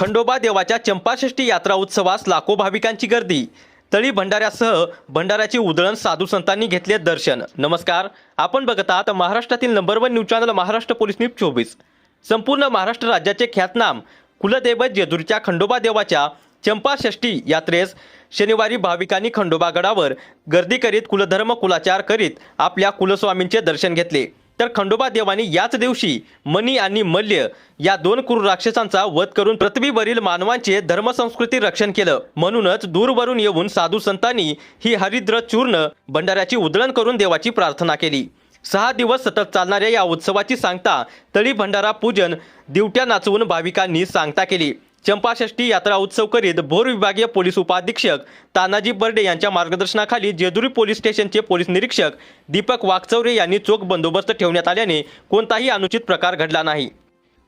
खंडोबा देवाच्या चंपाषष्ठी यात्रा उत्सवास लाखो भाविकांची गर्दी. तळी भंडाऱ्यासह भंडाऱ्याची उधळण साधू संतांनी घेतले दर्शन. नमस्कार. आपण बघत आहात महाराष्ट्रातील number one news channel Maharashtra police news चोवीस. संपूर्ण महाराष्ट्र राज्याचे ख्यातनाम कुलदैवत जेजुरीच्या खंडोबा देवाच्या चंपाषष्ठी यात्रेस शनिवारी भाविकांनी खंडोबा गडावर गर्दी करीत कुलधर्म कुलाचार करीत आपल्या कुलस्वामींचे दर्शन घेतले. तर खंडोबा देवानी याच दिवशी मनी आणि मल्य या दोन क्रूर राक्षसांचा वध करून पृथ्वीवरील मानवांचे धर्मसंस्कृती रक्षण केलं. म्हणूनच दूरवरून येऊन साधू संतांनी ही हरिद्र चूर्ण भंडाऱ्याची उधळण करून देवाची प्रार्थना केली. सहा दिवस सतत चालणाऱ्या या उत्सवाची सांगता तळी भंडारा पूजन दिवट्या नाचवून भाविकांनी सांगता केली. चंपाषष्ठी यात्रा उत्सव करीत भोर विभागीय पोलीस उपाधीक्षक तानाजी बर्डे यांच्या मार्गदर्शनाखाली जेजुरी पोलीस स्टेशनचे पोलीस निरीक्षक दीपक वाकचौरे यांनी चोख बंदोबस्त ठेवण्यात आल्याने कोणताही अनुचित प्रकार घडला नाही.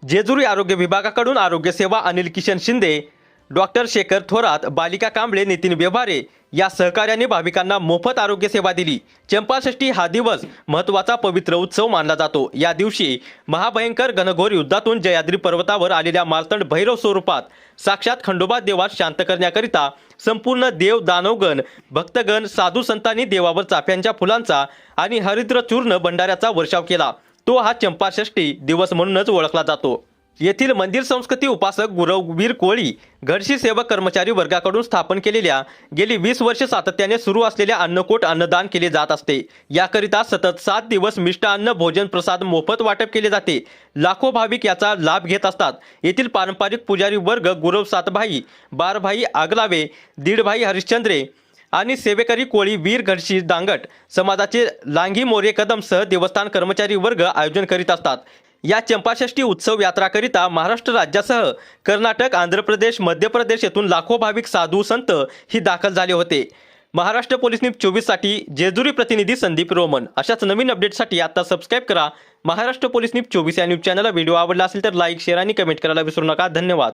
जेजुरी आरोग्य विभागाकडून आरोग्य सेवा अनिल किशन शिंदे डॉक्टर शेखर थोरात बालिका कांबळे नितीन व्यवहारे या सहकार्याने भाविकांना मोफत आरोग्य सेवा दिली. चंपाषष्ठी हा दिवस महत्त्वाचा पवित्र उत्सव मानला जातो. या दिवशी महाभयंकर घनघोर युद्धातून जयाद्री पर्वतावर आलेल्या मार्तंड भैरव स्वरूपात साक्षात खंडोबा देवास शांत करण्याकरिता संपूर्ण देव दानवगण भक्तगण साधू संतांनी देवावर चाफ्यांच्या फुलांचा आणि हरिद्र चूर्ण भंडाऱ्याचा वर्षाव केला. तो हा चंपाषष्ठी दिवस म्हणूनच ओळखला जातो. येथील मंदिर संस्कृती उपासक गुरववीर कोळी घरशी सेवक कर्मचारी वर्गाकडून स्थापन केलेल्या गेली वीस वर्ष सातत्याने सुरू असलेल्या अन्नकोट अन्नदान केले जात असते. याकरिता सतत सात दिवस मिष्ट अन्न भोजन प्रसाद मोफत वाटप केले जाते. लाखो भाविक याचा लाभ घेत असतात. येथील पारंपरिक पुजारी वर्ग गुरव सातभाई बारभाई आगलावे दीडभाई हरिश्चंद्रे आणि सेवेकरी कोळी वीर घडशी दांगट समाजाचे लांघी मोरे कदमसह देवस्थान कर्मचारी वर्ग आयोजन करीत असतात. या चंपाषष्ठी उत्सव यात्राकरिता महाराष्ट्र राज्यासह कर्नाटक आंध्र प्रदेश मध्य प्रदेश येथून लाखो भाविक साधू संत ही दाखल झाले होते. महाराष्ट्र पोलीस न्यूज चोवीससाठी जेजुरी प्रतिनिधी संदीप रोमन. अशाच नवीन अपडेटसाठी आता सबस्क्राईब करा. महाराष्ट्र पोलीस न्यूज चोवीस या न्यूज चॅनलला व्हिडिओ आवडला असेल तर लाईक शेअर आणि कमेंट करायला विसरू नका. धन्यवाद.